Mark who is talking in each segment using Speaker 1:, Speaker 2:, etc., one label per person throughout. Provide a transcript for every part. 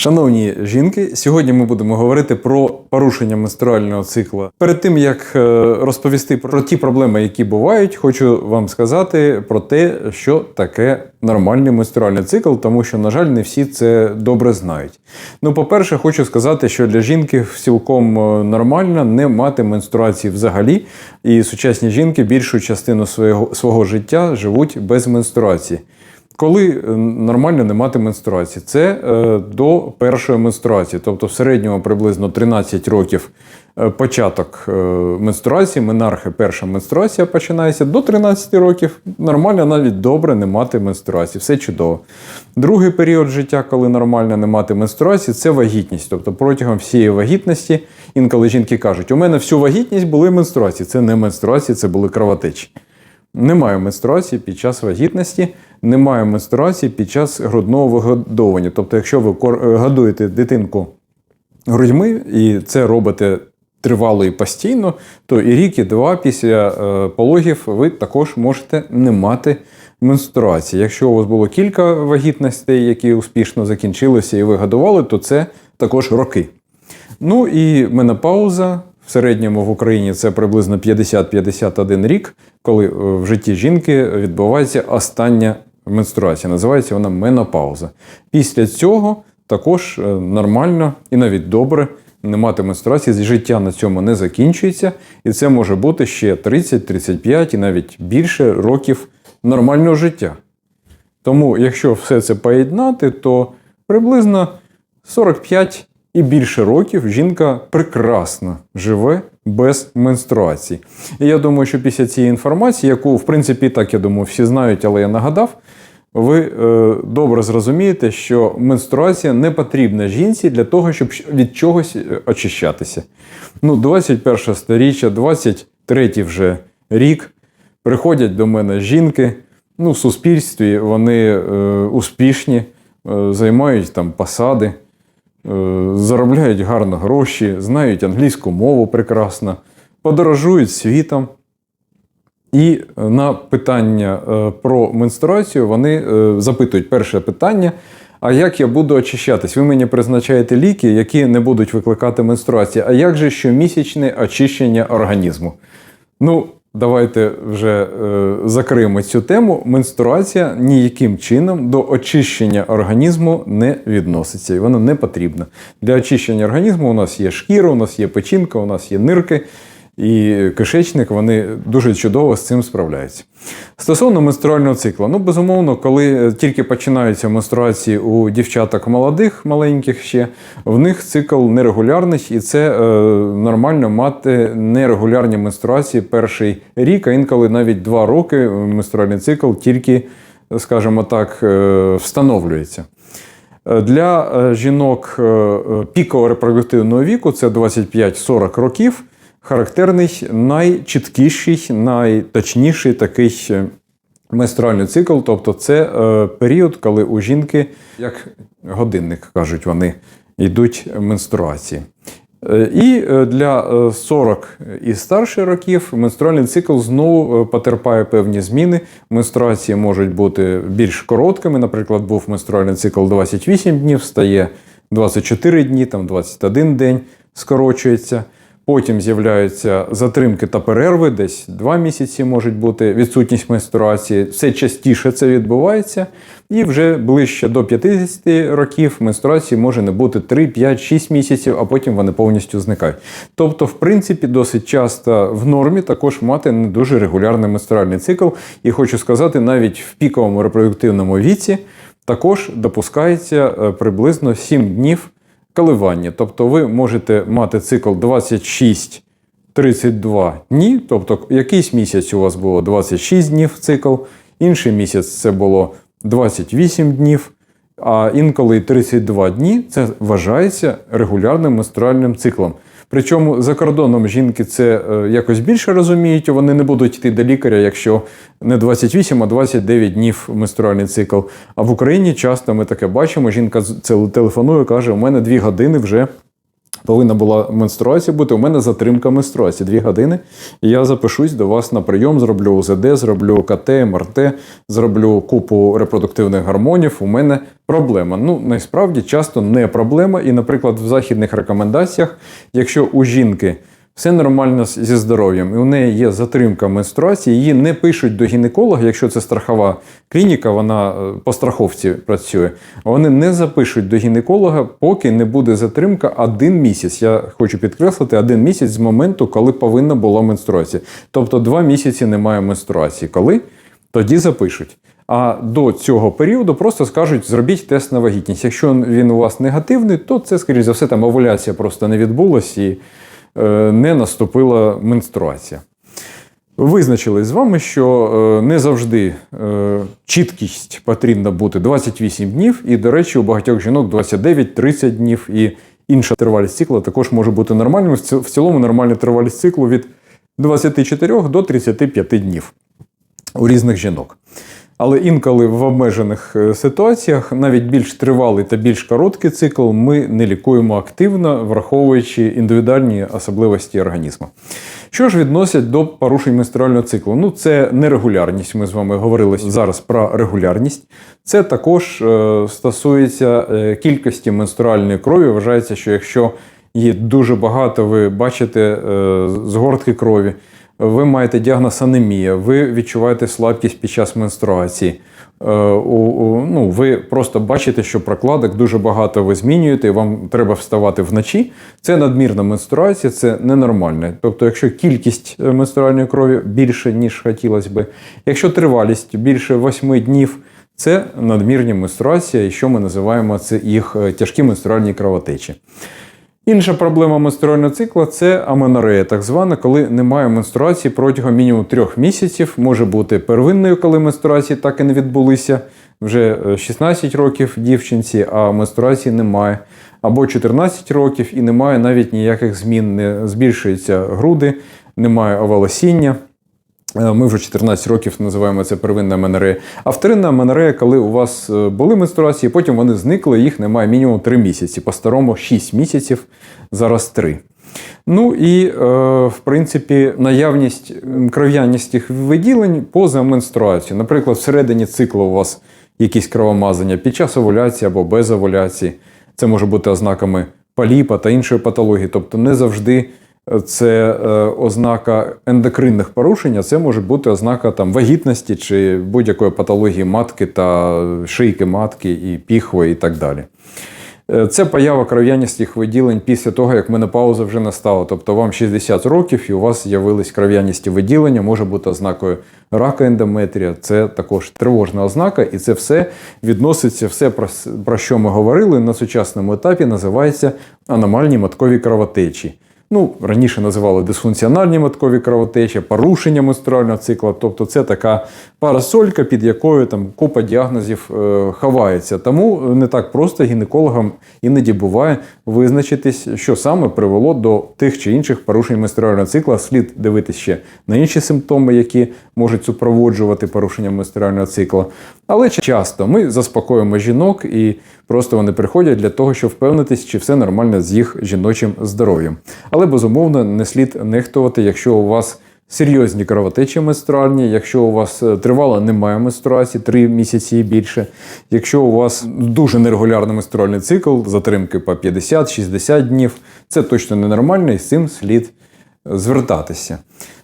Speaker 1: Шановні жінки, сьогодні ми будемо говорити про порушення менструального цикла. Перед тим як е, розповісти про ті проблеми, які бувають, хочу вам сказати про те, що таке нормальний менструальний цикл, тому що, на жаль, не всі це добре знають. Ну, по-перше, хочу сказати, що для жінки цілком е, нормально не мати менструації взагалі, і сучасні жінки більшу частину свого, свого життя живуть без менструації. Коли е, нормально не мати менструації? Це е, до першої менструації, тобто в середньому приблизно 13 років е, початок менструації, менархи, перша менструація починається до 13 років. Нормально, навіть добре не мати менструації, все чудово. Другий період життя, коли нормально не мати менструації, це вагітність. Тобто протягом всієї вагітності інколи жінки кажуть, у мене всю вагітність були менструації. Це не менструації, це були кровотечі. Немає менструації під час вагітності, немає менструації під час грудного вигодовування. Тобто, якщо ви е, годуєте дитинку грудьми і це робите тривало і постійно, то і рік, і два після е, пологів ви також можете не мати менструації. Якщо у вас було кілька вагітностей, які успішно закінчилися і ви годували, то це також роки. Ну і менопауза. В середньому в Україні це приблизно 50-51 рік, коли е, в житті жінки відбувається остання менструація. Називається вона менопауза. Після цього також е, нормально і навіть добре не мати менструації. Життя на цьому не закінчується, і це може бути ще 30-35 і навіть більше років нормального життя. Тому, якщо все це поєднати, то приблизно 45 і більше років жінка прекрасно живе без менструації. І я думаю, що після цієї інформації, яку, в принципі, так я думаю, всі знають, але я нагадав, ви е, добре зрозумієте, що менструація не потрібна жінці для того, щоб від чогось е, очищатися. Ну, 21 сторіччя, 23 вже рік. Приходять до мене жінки. Ну, в суспільстві вони е, успішні, е, займають там посади, заробляють гарно гроші, знають англійську мову прекрасно, подорожують світом. І на питання е, про менструацію вони е, запитують перше питання: а як я буду очищатись? Ви мені призначаєте ліки, які не будуть викликати менструацію. А як же щомісячне очищення організму? Ну, давайте вже е, закриємо цю тему. Менструація ніяким чином до очищення організму не відноситься, і вона не потрібна. Для очищення організму у нас є шкіра, у нас є печінка, у нас є нирки. І кишечник вони дуже чудово з цим справляються. Стосовно менструального цикла, ну безумовно, коли тільки починаються менструації у дівчаток молодих, маленьких ще, в них цикл нерегулярний, і це е, нормально мати нерегулярні менструації перший рік, а інколи навіть два роки менструальний цикл тільки, скажімо так, е, встановлюється. Для е, жінок е, е, пікового репродуктивного віку це 25-40 років характерний найчіткіший, найточніший такий е, менструальний цикл. Тобто, це е, період, коли у жінки, як годинник кажуть, вони йдуть менструації. Е, І для е, 40 і старших років менструальний цикл знову потерпає певні зміни. Менструації можуть бути більш короткими. Наприклад, був менструальний цикл 28 днів, стає 24 дні, там 21 день скорочується. Потім з'являються затримки та перерви, десь 2 місяці можуть бути відсутність менструації. Все частіше це відбувається. І вже ближче до 50 років менструації може не бути 3, 5, 6 місяців, а потім вони повністю зникають. Тобто, в принципі, досить часто в нормі також мати не дуже регулярний менструальний цикл. І хочу сказати, навіть в піковому репродуктивному віці також допускається е, приблизно 7 днів коливання. Тобто ви можете мати цикл 26-32 дні, тобто якийсь місяць у вас було 26 днів цикл, інший місяць це було 28 днів, а інколи 32 дні це вважається регулярним менструальним циклом. Причому за кордоном жінки це е, якось більше розуміють, вони не будуть йти до лікаря, якщо не 28, а 29 днів менструальний цикл. А в Україні часто ми таке бачимо. Жінка це телефонує, каже: у мене 2 години вже повинна була менструація бути. У мене затримка менструації 2 години. І я запишусь до вас на прийом, зроблю УЗД, зроблю КТ, МРТ, зроблю купу репродуктивних гормонів. У мене проблема. Ну, насправді часто не проблема. І, наприклад, в західних рекомендаціях, якщо у жінки все нормально зі здоров'ям, і у неї є затримка менструації, її не пишуть до гінеколога, якщо це страхова клініка, вона е, по страховці працює. Вони не запишуть до гінеколога, поки не буде затримка один місяць. Я хочу підкреслити, один місяць з моменту, коли повинна була менструація. Тобто два місяці немає менструації. Коли? Тоді запишуть. А до цього періоду просто скажуть, зробіть тест на вагітність. Якщо він у вас негативний, то це, скоріш за все, там овуляція просто не відбулась і е, не наступила менструація. Визначили з вами, що е, не завжди е, чіткість потрібна бути 28 днів, і, до речі, у багатьох жінок 29-30 днів, і інша тривалість циклу також може бути нормальною. В цілому нормальна тривалість циклу від 24 до 35 днів у різних жінок. Але інколи в обмежених е, ситуаціях навіть більш тривалий та більш короткий цикл ми не лікуємо активно, враховуючи індивідуальні особливості організму. Що ж відносять до порушень менструального циклу? Ну, це нерегулярність. Ми з вами говорили зараз про регулярність. Це також е, стосується е, кількості менструальної крові. Вважається, що якщо її дуже багато, ви бачите згортки крові, ви маєте діагноз анемія, ви відчуваєте слабкість під час менструації. Е, ну, ви просто бачите, що прокладок дуже багато ви змінюєте, і вам треба вставати вночі. Це надмірна менструація, це ненормально. Тобто, якщо кількість е, менструальної крові більше, ніж хотілося би, якщо тривалість більше 8 днів, це надмірні менструація, і що ми називаємо це їх е, тяжкі менструальні кровотечі. Інша проблема менструального цикла це аменорея, так звана, коли немає менструації протягом мінімум трьох місяців. Може бути первинною, коли менструації так і не відбулися. Вже е, 16 років дівчинці, а менструації немає. Або 14 років і немає навіть ніяких змін. Не збільшуються груди, немає оволосіння. Е, Ми вже 14 років називаємо це первинна аменорея. А вторинна аменорея, коли у вас е, були менструації, потім вони зникли, їх немає мінімум 3 місяці. По-старому 6 місяців, зараз 3. Ну і, е, в принципі, наявність кров'яністих виділень поза менструацією. Наприклад, всередині циклу у вас якісь кровомазання під час овуляції або без овуляції. Це може бути ознаками поліпа та іншої патології. Тобто не завжди це е, ознака ендокринних порушень, а це може бути ознака там, вагітності чи будь-якої патології матки та шийки матки, і піхви, і так далі. Е, Це поява кров'яністих виділень після того, як менопауза вже настала. Тобто вам 60 років і у вас з'явились кров'яністі виділення, може бути ознакою рака ендометрія. Це також тривожна ознака, і це все відноситься, все про що ми говорили на сучасному етапі, називається аномальні маткові кровотечі. Ну, раніше називали дисфункціональні маткові кровотечі, порушення менструального цикла. Тобто це така парасолька, під якою там купа діагнозів е, ховається. Тому не так просто гінекологам іноді буває визначитись, що саме привело до тих чи інших порушень менструального цикла. Слід дивитися ще на інші симптоми, які можуть супроводжувати порушення менструального цикла. Але часто ми заспокоїмо жінок і просто вони приходять для того, щоб впевнитись, чи все нормально з їх жіночим здоров'ям. Але безумовно не слід нехтувати, якщо у вас серйозні кровотечі менструальні, якщо у вас е, тривало немає менструації, 3 місяці і більше, якщо у вас дуже нерегулярний менструальний цикл, затримки по 50-60 днів, це точно ненормально і з цим слід звертатися.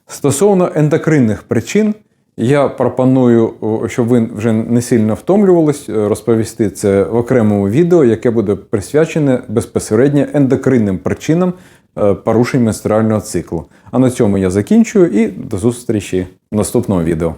Speaker 1: Стосовно ендокринних причин, я пропоную, щоб ви вже не сильно втомлювались, е, розповісти це в окремому відео, яке буде присвячене безпосередньо ендокринним причинам е, порушень менструального циклу. А на цьому я закінчую і до зустрічі в наступному відео.